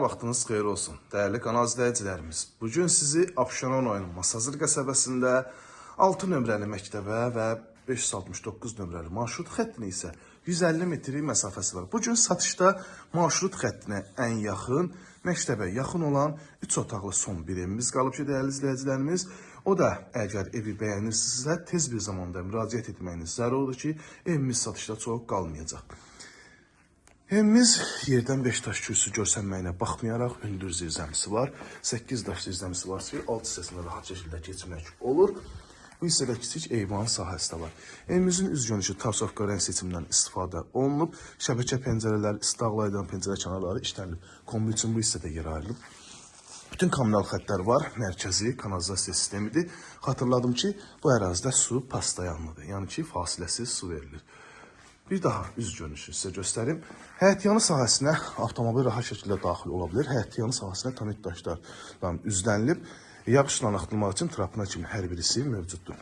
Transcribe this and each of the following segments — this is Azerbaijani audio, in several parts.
Vaxtınız xeyir olsun. Dəyərli kanal izləyicilərimiz. Bu gün sizi Abşeron rayonu Masazır qəsəbəsində 6 nömrəli məktəbə və 569 nömrəli marşrut xəttini isə 150 metrik məsafəsi var. Bu gün satışda marşrut xəttinə ən yaxın, məktəbə yaxın olan 3 otaqlı son bir evimiz qalıb ki, dəyərli izləyicilərimiz. O da əgər evi bəyənirsinizsə, tez bir zamanda müraciət etməyiniz zəruridir ki, evimiz satışda çox qalmayacaq. Evimiz yerdən 5 daş kürsü görsənməyinə baxmayaraq hündür zirzəmisi var. 8 daş zirzəmisi var ki, alt hissəsində rahat şəkildə keçmək olur. Bu hissədə kiçik eyvan sahəsi də var. Evimizin üz görünüşü tarsovka rəng seçimindən istifadə olunub. Şəbəkə pəncərələr, istaqlaydan pəncərə kənarları işlənilib. Kombi üçün bu hissədə yer ayrılıb. Bütün kommunal xəttlər var, mərkəzi kanalizasiya sistemidir. Xatırladım ki, bu ərazidə su pastayanlıdır. Yəni ki, fasiləsiz su verilir. Bir daha üz görünüşü sizə göstərim. Həyətyanı sahəsinə avtomobil rahat şəkildə daxil ola bilər. Həyətyanı sahəsinə tanit daşlarla üzlənilib. Yağışla axıtılmaq üçün trapına kimi hər birisi mövcuddur.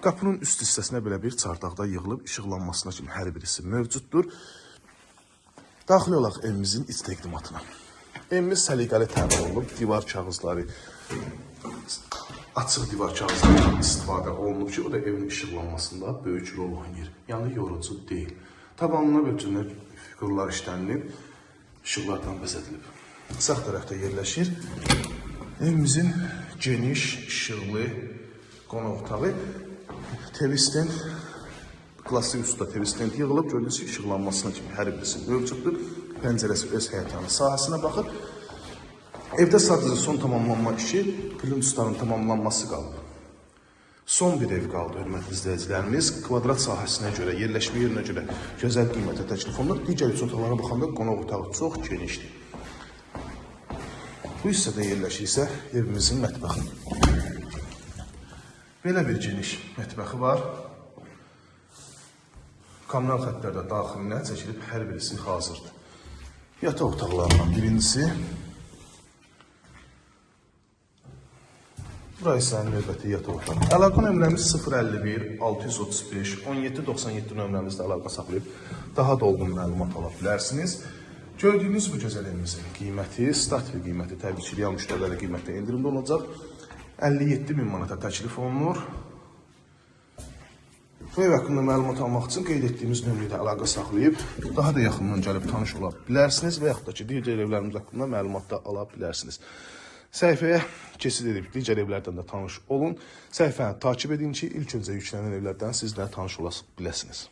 Qapının üst hissəsinə belə bir çardaqda yığılıb işıqlanmasına kimi hər birisi mövcuddur. Daxil olaq evimizin iç təqdimatına. Evimiz səliqəli təmir olunub, divar kağızları, açıq divar kağızlarından istifadə olunub ki, o da evin işıqlanmasında böyük rol oynayır. Yəni yorucu deyil. Tabanına bütün figurlar işlənilib, işıqlardan bəzədilib. Sağ tərəfdə yerləşir. Evimizin geniş, işıqlı qonaq otağı. TV stand, klassik üstdə TV stand yığılıb, gördüyünüz işıqlanmasına kimi hər birisi mövcuddur. Pəncərəsi öz həyətanı sahəsinə baxır. Evdə sadəcə son tamamlanma işi plünsların tamamlanması qalıb. Son bir ev qaldı, hörmətli izləyicilərimiz. Kvadrat sahəsinə görə, yerləşmə yerinə görə gözəl qiymətə təklif olunur. Digər üç otaqlara baxanda qonaq otağı çox genişdir. Bu hissədə yerləşir isə evimizin mətbəxi. Belə bir geniş mətbəxi var. Kommunal xəttlərdə daxilinə çəkilib hər birisi hazırdır. Yataq otaqlarından birincisi Burası isə növbəti yataq otağı. Əlaqə nömrəmiz 051 635 1797 nömrəmizdə əlaqə saxlayıb daha dolğun məlumat ala bilərsiniz. Gördüyünüz bu gözəl evimizin qiyməti, start bir qiyməti təbii ki, real müştərilərə qiymətdə endirimdə olacaq. 57 min manata təklif olunur. Bu ev haqqında məlumat almaq üçün qeyd etdiyimiz nömrədə əlaqə saxlayıb daha da yaxından gəlib tanış ola bilərsiniz və yaxud da ki, digər evlərimiz haqqında məlumat da ala bilərsiniz. Səhifəyə keçid edib digər evlərdən də tanış olun. Səhifəni takip edin ki, ilk öncə yüklənən evlərdən siz də tanış ola biləsiniz.